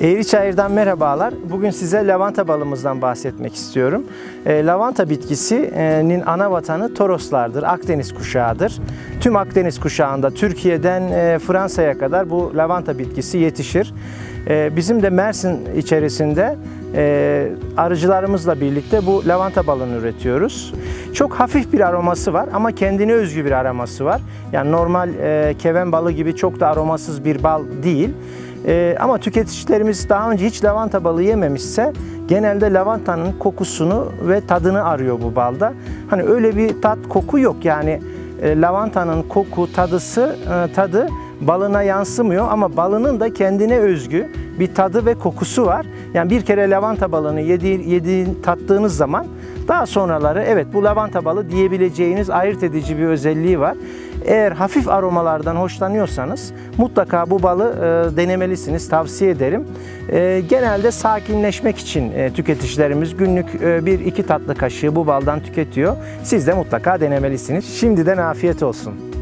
Eğriçayır'dan merhabalar. Bugün size lavanta balımızdan bahsetmek istiyorum. E, lavanta bitkisinin ana vatanı Toroslardır, Akdeniz kuşağıdır. Tüm Akdeniz kuşağında Türkiye'den e, Fransa'ya kadar bu lavanta bitkisi yetişir. E, bizim de Mersin içerisinde e, arıcılarımızla birlikte bu lavanta balını üretiyoruz. Çok hafif bir aroması var ama kendine özgü bir aroması var. Yani normal e, keven balı gibi çok da aromasız bir bal değil. Ee, ama tüketicilerimiz daha önce hiç lavanta balı yememişse genelde lavantanın kokusunu ve tadını arıyor bu balda. Hani öyle bir tat koku yok yani e, lavantanın koku tadısı e, tadı balına yansımıyor ama balının da kendine özgü bir tadı ve kokusu var. Yani bir kere lavanta balını yedi, yedi tattığınız zaman daha sonraları evet bu lavanta balı diyebileceğiniz ayırt edici bir özelliği var. Eğer hafif aromalardan hoşlanıyorsanız mutlaka bu balı e, denemelisiniz. Tavsiye ederim. E, genelde sakinleşmek için e, tüketicilerimiz günlük e, bir iki tatlı kaşığı bu baldan tüketiyor. Siz de mutlaka denemelisiniz. Şimdiden afiyet olsun.